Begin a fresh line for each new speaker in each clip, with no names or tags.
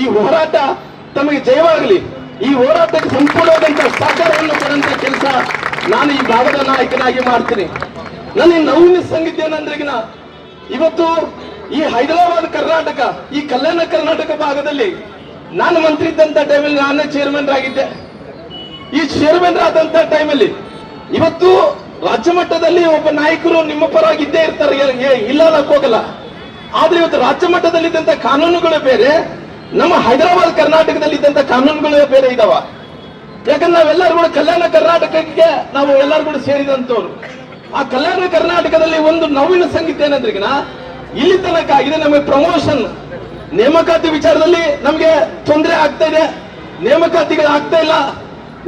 ಈ ಹೋರಾಟ ತಮಗೆ ಜಯವಾಗಲಿ. ಈ ಹೋರಾಟಕ್ಕೆ ಸಂಪೂರ್ಣವಾದಂತ ಸಹಕಾರವನ್ನು ಕೊಡುವಂತ ಕೆಲಸ ನಾನು ಈ ಭಾಗದ ನಾಯಕನಾಗಿ ಮಾಡ್ತೀನಿ. ನನ್ನ ನೋವಿನ ಸಂಗೀತ ಏನಂದ್ರೆಗಿನ ಇವತ್ತು ಈ ಹೈದರಾಬಾದ್ ಕರ್ನಾಟಕ, ಈ ಕಲ್ಯಾಣ ಕರ್ನಾಟಕ ಭಾಗದಲ್ಲಿ ನಾನು ಮಂತ್ರಿ ಇದ್ದಂತ ಟೈಮಲ್ಲಿ ನಾನೇ ಚೇರ್ಮನ್ ಆಗಿದ್ದೆ. ಈ ಚೇರ್ಮನ್ ಆದಂತ ಟೈಮಲ್ಲಿ ಇವತ್ತು ರಾಜ್ಯ ಮಟ್ಟದಲ್ಲಿ ಒಬ್ಬ ನಾಯಕರು ನಿಮ್ಮ ಪರವಾಗಿ ಇದ್ದೇ ಇರ್ತಾರೆ. ಇಲ್ಲ ಹೋಗಲ್ಲ. ಆದ್ರೆ ಇವತ್ತು ರಾಜ್ಯ ಮಟ್ಟದಲ್ಲಿ ಇದ್ದಂತ ಕಾನೂನುಗಳು ಬೇರೆ ನಮ್ಮ ಹೈದರಾಬಾದ್ ಕರ್ನಾಟಕದಲ್ಲಿ ಇದ್ದಂತ ಕಾನೂನುಗಳು ಬೇರೆ ಇದಾವ. ಯಾಕಂದ್ರೆ ನಾವೆಲ್ಲರೂ ಕೂಡ ಕಲ್ಯಾಣ ಕರ್ನಾಟಕಕ್ಕೆ ನಾವು ಎಲ್ಲರೂ ಕೂಡ ಸೇರಿದಂತವ್ರು. ಆ ಕಲ್ಯಾಣ ಕರ್ನಾಟಕದಲ್ಲಿ ಒಂದು ನವೀನ ಸಂಗೀತ ಏನಂದ್ರಿಗಿನ ಇಲ್ಲಿ ತನಕ ಆಗಿದೆ ನಮಗೆ ಪ್ರಮೋಷನ್. ನೇಮಕಾತಿ ವಿಚಾರದಲ್ಲಿ ನಮಗೆ ತೊಂದರೆ ಆಗ್ತಾ ಇದೆ. ನೇಮಕಾತಿಗಳು ಆಗ್ತಾ ಇಲ್ಲ.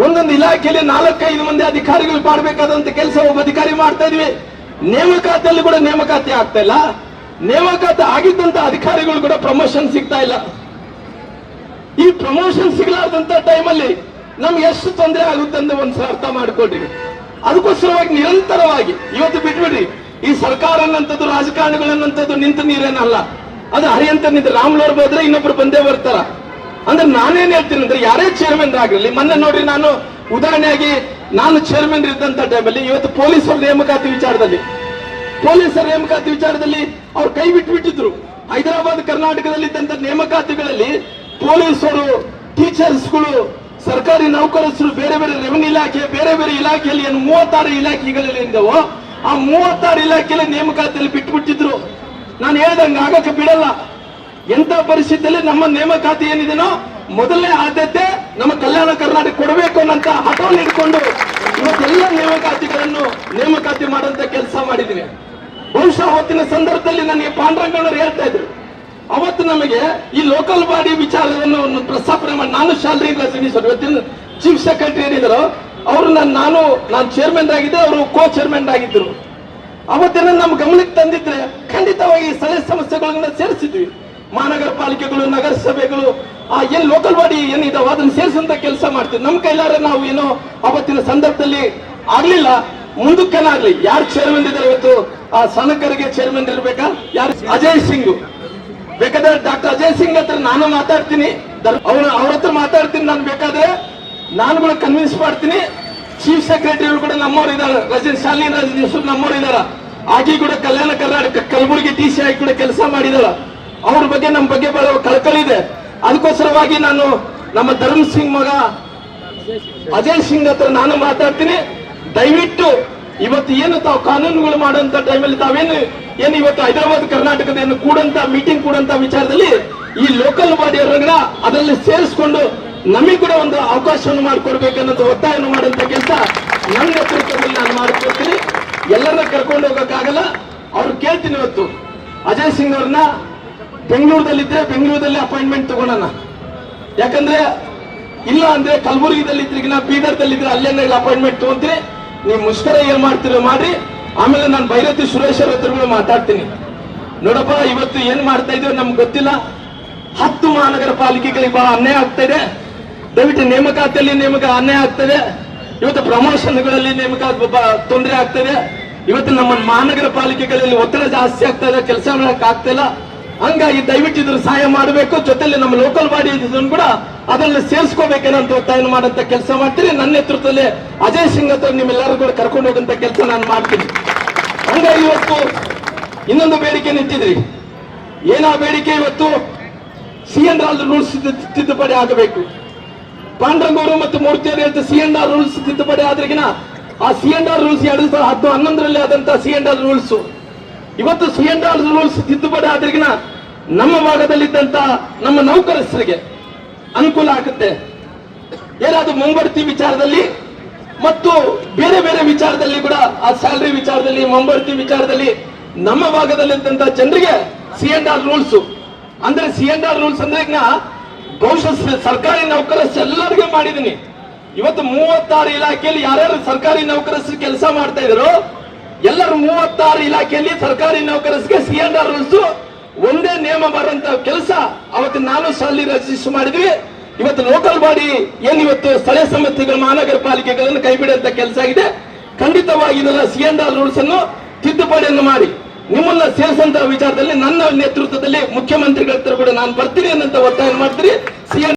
ಒಂದೊಂದು ಇಲಾಖೆಯಲ್ಲಿ ನಾಲ್ಕೈದು ಮಂದಿ ಅಧಿಕಾರಿಗಳು ಮಾಡಬೇಕಾದಂತ ಕೆಲಸ ಒಬ್ಬ ಅಧಿಕಾರಿ ಮಾಡ್ತಾ ಇದ್ವಿ. ನೇಮಕಾತಿಯಲ್ಲಿ ಕೂಡ ನೇಮಕಾತಿ ಆಗ್ತಾ ಇಲ್ಲ. ನೇಮಕಾತಿ ಆಗಿದ್ದಂತ ಅಧಿಕಾರಿಗಳು ಕೂಡ ಪ್ರಮೋಷನ್ ಸಿಗ್ತಾ ಇಲ್ಲ. ಈ ಪ್ರಮೋಷನ್ ಸಿಗಲಾರ್ದಂತ ಟೈಮಲ್ಲಿ ನಮ್ಗೆ ಎಷ್ಟು ತೊಂದರೆ ಆಗುತ್ತೆ ಅಂತ ಒಂದ್ಸಲ ಅರ್ಥ ಮಾಡ್ಕೊಡ್ರಿ ಅದಕ್ಕೋಸ್ಕರವಾಗಿ ನಿರಂತರವಾಗಿ, ಇವತ್ತು ಬಿಟ್ಬಿಡ್ರಿ. ಈ ಸರ್ಕಾರ ಅನ್ನಂಥದ್ದು ರಾಜಕಾರಣಿಗಳನ್ನಂಥದ್ದು ನಿಂತ ನೀರೇನಲ್ಲ. ಅದು ಹರಿಯಂತ ನಿಂತ ರಾಮ್ಲೋರ್ ಹೋದ್ರೆ ಇನ್ನೊಬ್ರು ಬಂದೇ ಬರ್ತಾರ. ಅಂದ್ರೆ ನಾನೇನ್ ಹೇಳ್ತೀನಿ ಅಂದ್ರೆ ಯಾರೇ ಚೇರ್ಮನ್ ಆಗಿರ್ಲಿ ಮೊನ್ನೆ ನೋಡ್ರಿ ನಾನು ಉದಾಹರಣೆಯಾಗಿ ನಾನು ಚೇರ್ಮನ್ ಇದ್ದಂತ ಟೈಮಲ್ಲಿ ಇವತ್ತು ಪೊಲೀಸರ ನೇಮಕಾತಿ ವಿಚಾರದಲ್ಲಿ. ಪೊಲೀಸರ ನೇಮಕಾತಿ ವಿಚಾರದಲ್ಲಿ ಅವ್ರು ಕೈ ಬಿಟ್ಬಿಟ್ಟಿದ್ರು. ಹೈದರಾಬಾದ್ ಕರ್ನಾಟಕದಲ್ಲಿ ಇದ್ದಂತ ನೇಮಕಾತಿಗಳಲ್ಲಿ ಪೊಲೀಸರು, ಟೀಚರ್ಸ್ಗಳು, ಸರ್ಕಾರಿ ನೌಕರಸ್ಥರು ಬೇರೆ ಬೇರೆ ರೆವಿನ್ಯೂ ಇಲಾಖೆ, ಬೇರೆ ಬೇರೆ ಇಲಾಖೆಯಲ್ಲಿ ಏನು ಮೂವತ್ತಾರು ಇಲಾಖೆಗಳಲ್ಲಿ ಇದ್ದಾವೋ, ಆ ಮೂವತ್ತಾರು ಇಲಾಖೆಯಲ್ಲಿ ನೇಮಕಾತಿಯಲ್ಲಿ ಬಿಟ್ಬಿಟ್ಟಿದ್ರು. ನಾನು ಹೇಳ್ದಂಗೆ ಆಗಕ್ಕೆ ಬಿಡಲ್ಲ. ಎಂಥ ಪರಿಸ್ಥಿತಿಯಲ್ಲಿ ನಮ್ಮ ನೇಮಕಾತಿ ಏನಿದೆನೋ, ಮೊದಲನೇ ಆದ್ಯತೆ ನಮ್ಮ ಕಲ್ಯಾಣ ಕರ್ನಾಟಕ ಕೊಡಬೇಕು ಅನ್ನಂತ ಹಠವನ್ನು ಇಟ್ಕೊಂಡು ಇವತ್ತೆಲ್ಲ ನೇಮಕಾತಿಗಳನ್ನು ನೇಮಕಾತಿ ಮಾಡುವಂತ ಕೆಲಸ ಮಾಡಿದ್ದೀನಿ. ಬಹುಶಃ ಹೊತ್ತಿನ ಸಂದರ್ಭದಲ್ಲಿ ನನಗೆ ಪಾಂಡುರಂಗಣ್ಣವ್ರು ಹೇಳ್ತಾ ಇದ್ರು ಅವತ್ತು ನಮಗೆ ಈ ಲೋಕಲ್ ಬಾಡಿ ವಿಚಾರವನ್ನು ಪ್ರಸ್ತಾಪನೆ ಮಾಡಿ, ನಾನು ಶಾಲರಿ ಇವತ್ತಿನ ಚೀಫ್ ಸೆಕ್ರೆಟರಿ ಏನಿದ್ರು ಅವರು ನಾನು ನಾನು ನಾನು ಚೇರ್ಮನ್ ಆಗಿದ್ದೆ, ಅವರು ಕೋ ಚೇರ್ಮನ್ ಆಗಿದ್ದರು ಅವತ್ತಿನ ನಮ್ಮ ಗಮನಕ್ಕೆ ತಂದಿದ್ರೆ ಖಂಡಿತವಾಗಿ ಸ್ಥಳೀಯ ಸಮಸ್ಯೆಗಳನ್ನ ಸೇರಿಸಿದ್ವಿ. ಮಹಾನಗರ ಪಾಲಿಕೆಗಳು ನಗರಸಭೆಗಳು ಆ ಏನ್ ಲೋಕಲ್ ಬಾಡಿ ಏನಿದಾವ ಅದನ್ನ ಸೇರಿಸುವಂತ ಕೆಲಸ ಮಾಡ್ತೀವಿ. ನಮ್ಮ ಕೈಲಾರ ನಾವು ಏನೋ ಅವತ್ತಿನ ಸಂದರ್ಭದಲ್ಲಿ ಆಗ್ಲಿಲ್ಲ, ಮುಂದಕ್ಕೇನಾಗ್ಲಿ? ಯಾರು ಚೇರ್ಮನ್ ಇದ್ದಾರೆ ಇವತ್ತು? ಆ ಸನಕರಿಗೆ ಚೇರ್ಮನ್ ಇರ್ಬೇಕಾ? ಯಾರು? ಅಜಯ್ ಸಿಂಗ್. ಬೇಕಾದ್ರೆ ಡಾಕ್ಟರ್ ಅಜಯ್ ಸಿಂಗ್ ಹತ್ರ ನಾನು ಮಾತಾಡ್ತೀನಿ. ಅವ್ರ ಅವ್ರ ಹತ್ರ ಮಾತಾಡ್ತೀನಿ ನಾನು ಬೇಕಾದ್ರೆ. ನಾನು ಕೂಡ ಕನ್ವಿನ್ಸ್ ಮಾಡ್ತೀನಿ. ಚೀಫ್ ಸೆಕ್ರೆಟರಿ ಕೂಡ ನಮ್ಮವ್ರು ಇದ್ದಾರೆ ರಜನ್ ಶಾಲಿನಿ ಯೂಸುಫ್ ನಮ್ಮವ್ರು ಇದ್ದಾರೆ ಆಗಿ ಕೂಡ ಕಲ್ಯಾಣ ಕರ್ನಾಟಕ ಕಲಬುರಗಿ ಟಿ ಸಿ ಆಗಿ ಕೂಡ ಕೆಲಸ ಮಾಡಿದಾರ. ಅವ್ರ ಬಗ್ಗೆ ನಮ್ಮ ಬಗ್ಗೆ ಬಹಳ ಕಳಕಳಿ ಇದೆ. ಅದಕ್ಕೋಸ್ಕರವಾಗಿ ನಾನು ನಮ್ಮ ಧರ್ಮ ಸಿಂಗ್ ಮಗ ಅಜಯ್ ಸಿಂಗ್ ಹತ್ರ ನಾನು ಮಾತಾಡ್ತೀನಿ. ದಯವಿಟ್ಟು ಇವತ್ತು ಏನು ತಾವು ಕಾನೂನುಗಳು ಮಾಡುವಂತ ಟೈಮಲ್ಲಿ ತಾವೇನು ಏನು ಇವತ್ತು ಹೈದರಾಬಾದ್ ಕರ್ನಾಟಕದ ಏನು ಕೂಡಂತ ಮೀಟಿಂಗ್ ಕೂಡಂತ ವಿಚಾರದಲ್ಲಿ ಈ ಲೋಕಲ್ ಬಾಡಿ ಅವರನ್ನ ಅದರಲ್ಲಿ ಸೇರಿಸಿಕೊಂಡು ನಮಗೆ ಕೂಡ ಒಂದು ಅವಕಾಶವನ್ನು ಮಾಡಿಕೊಡ್ಬೇಕನ್ನೋದು ಒತ್ತಾಯವನ್ನು ಮಾಡುವಂತ ಕೆಲಸ ನನ್ನ ನೇತೃತ್ವದಲ್ಲಿ ನಾನು ಮಾಡಿಕೊಡ್ತೀನಿ. ಎಲ್ಲರನ್ನ ಕರ್ಕೊಂಡು ಹೋಗಕ್ಕಾಗಲ್ಲ. ಅವ್ರು ಕೇಳ್ತೀನಿ ಇವತ್ತು. ಅಜಯ್ ಸಿಂಗ್ ಅವ್ರನ್ನ ಬೆಂಗಳೂರದಲ್ಲಿದ್ರೆ ಬೆಂಗಳೂರಲ್ಲಿ ಅಪಾಯಿಂಟ್ಮೆಂಟ್ ತಗೊಳ್ಳೋಣ. ಯಾಕಂದ್ರೆ ಇಲ್ಲ ಅಂದ್ರೆ ಕಲಬುರಗಿದಲ್ಲಿ ಇದ್ರಿಗಿನ ಬೀದರ್ದಲ್ಲಿದ್ರೆ ಅಲ್ಲೇನೇ ಅಪಾಯಿಂಟ್ಮೆಂಟ್ ತಗೊಂತೀರಿ ನೀವು ಮುಷ್ಕರ ಏನ್ ಮಾಡ್ತೀರೋ ಮಾಡ್ರಿ. ಆಮೇಲೆ ನಾನು ಭೈರತಿ ಸುರೇಶ್ವರ ಹತ್ರ ಮಾತಾಡ್ತೀನಿ. ನೋಡಪ್ಪ, ಇವತ್ತು ಏನ್ ಮಾಡ್ತಾ ಇದೀವಿ ನಮ್ಗೆ ಗೊತ್ತಿಲ್ಲ. ಹತ್ತು ಮಹಾನಗರ ಪಾಲಿಕೆಗಳಿಗೆ ಬಹಳ ಅನ್ಯಾಯ ಆಗ್ತಾ ಇದೆ. ದಯವಿಟ್ಟು ನೇಮಕಾತಿಯಲ್ಲಿ ನೇಮಕ ಅನ್ಯಾಯ ಆಗ್ತದೆ ಇವತ್ತು ಪ್ರಮೋಷನ್ಗಳಲ್ಲಿ ನೇಮಕ ತೊಂದರೆ ಆಗ್ತದೆ ಇವತ್ತು ನಮ್ಮ ಮಹಾನಗರ ಪಾಲಿಕೆಗಳಲ್ಲಿ ಒತ್ತಡ ಜಾಸ್ತಿ ಆಗ್ತಾ ಇದೆ, ಕೆಲಸ ಮಾಡಕ್ ಆಗ್ತಾ ಇಲ್ಲ. ಹಂಗಾಗಿ ದಯವಿಟ್ಟು ಇದ್ರ ಸಹಾಯ ಮಾಡಬೇಕು. ಜೊತೆಲಿ ನಮ್ಮ ಲೋಕಲ್ ಬಾಡಿ ಇದನ್ನು ಕೂಡ ಅದರಲ್ಲಿ ಸೇರಿಸ್ಕೋಬೇಕೇನಂತ ಒತ್ತಾಯ ಮಾಡಂತ ಕೆಲಸ ಮಾಡ್ತೀನಿ ನನ್ನ ನೇತೃತ್ವದಲ್ಲಿ ಅಜಯ್ ಸಿಂಗ್ ಹತ್ರ ನಿಮ್ಮೆಲ್ಲರೂ ಕೂಡ ಕರ್ಕೊಂಡು ಹೋಗಂತ ಕೆಲಸ ನಾನು ಮಾಡ್ತೀನಿ. ಹಂಗಾಗಿ ಇವತ್ತು ಇನ್ನೊಂದು ಬೇಡಿಕೆ ನಿಂತಿದ್ರಿ. ಏನಾ ಬೇಡಿಕೆ ಇವತ್ತು ಸಿ ಎನ್ ಆರ್ ರೂಲ್ಸ್ ತಿದ್ದುಪಡಿ ಆಗಬೇಕು. ಪಾಂಡ್ರಂಗೂರು ಮತ್ತು ಮೂರ್ತಿಯವರು ಹೇಳ್ತಾ ಸಿ ಎನ್ ಆರ್ ರೂಲ್ಸ್ ತಿದ್ದುಪಡಿ ಆದ್ರಿಗಿನ ಆ ಸಿ ಎನ್ ಆರ್ ರೂಲ್ಸ್ ಎರಡು ಸಾವಿರದ ಹತ್ತು ಹನ್ನೊಂದರಲ್ಲಿ ಆದಂತಹ ಸಿ ಎನ್ ಆರ್ ರೂಲ್ಸ್. ಇವತ್ತು ಸಿ ಆರ್ ರೂಲ್ಸ್ ತಿದ್ದುಪಡಿ ಆದ್ರಿಗಿನ ನಮ್ಮ ಭಾಗದಲ್ಲಿದ್ದಂತ ನಮ್ಮ ನೌಕರಸ್ಥರಿಗೆ ಅನುಕೂಲ ಆಗುತ್ತೆ. ಏನಾದ್ರು ಮುಂಬಡ್ತಿ ವಿಚಾರದಲ್ಲಿ ಮತ್ತು ಬೇರೆ ಬೇರೆ ವಿಚಾರದಲ್ಲಿ ಕೂಡ ಆ ಸ್ಯಾಲರಿ ವಿಚಾರದಲ್ಲಿ, ಮುಂಬಡ್ತಿ ವಿಚಾರದಲ್ಲಿ ನಮ್ಮ ಭಾಗದಲ್ಲಿದ್ದಂತ ಜನರಿಗೆ ಸಿ ಎನ್ ಆರ್ ರೂಲ್ಸ್ ಅಂದ್ರೆ ಸಿ ಎನ್ ಆರ್ ರೂಲ್ಸ್ ಅಂದ್ರೆ ಬಹುಶಃ ಸರ್ಕಾರಿ ನೌಕರಸ್ ಎಲ್ಲರಿಗೆ ಮಾಡಿದೀನಿ. ಇವತ್ತು ಮೂವತ್ತಾರು ಇಲಾಖೆಯಲ್ಲಿ ಯಾರ್ಯಾರು ಸರ್ಕಾರಿ ನೌಕರಸ್ ಕೆಲಸ ಮಾಡ್ತಾ ಇದ್ರು ಎಲ್ಲರೂ ಮೂವತ್ತಾರು ಇಲಾಖೆಯಲ್ಲಿ ಸರ್ಕಾರಿ ನೌಕರಸ್ಗೆ ಸಿ ಎನ್ ಆರ್ ರೂಲ್ಸ್ ಒಂದೇ ನಿಯಮ ಬರುವಂತ ಕೆಲಸ ಅವತ್ತು ನಾನು ಸಾಲಿ ರಿಜಿಸ್ಟರ್ ಮಾಡಿದ್ವಿ. ಇವತ್ತು ಲೋಕಲ್ ಬಾಡಿ ಏನ್ ಇವತ್ತು ಸ್ಥಳೀಯ ಸಂಸ್ಥೆಗಳು, ಮಹಾನಗರ ಪಾಲಿಕೆಗಳನ್ನು ಕೈ ಬಿಡುವಂತ ಕೆಲಸ ಆಗಿದೆ. ಖಂಡಿತವಾಗಿ ಇದನ್ನ ಸಿ ಎನ್ ಆರ್ ರೂಲ್ಸ್ ಅನ್ನು ತಿದ್ದುಪಡಿಯನ್ನು ಮಾಡಿ. ನಿಮ್ಮನ್ನ ಸೇರಿಸಂತ ವಿಚಾರದಲ್ಲಿ ನನ್ನ ನೇತೃತ್ವದಲ್ಲಿ ಮುಖ್ಯಮಂತ್ರಿಗಳ ಹತ್ರ ಕೂಡ ನಾನು ಬರ್ತೀನಿ ಅನ್ನಂತ ಒತ್ತಾಯ ಮಾಡ್ತೀನಿ ಸಿಎಂ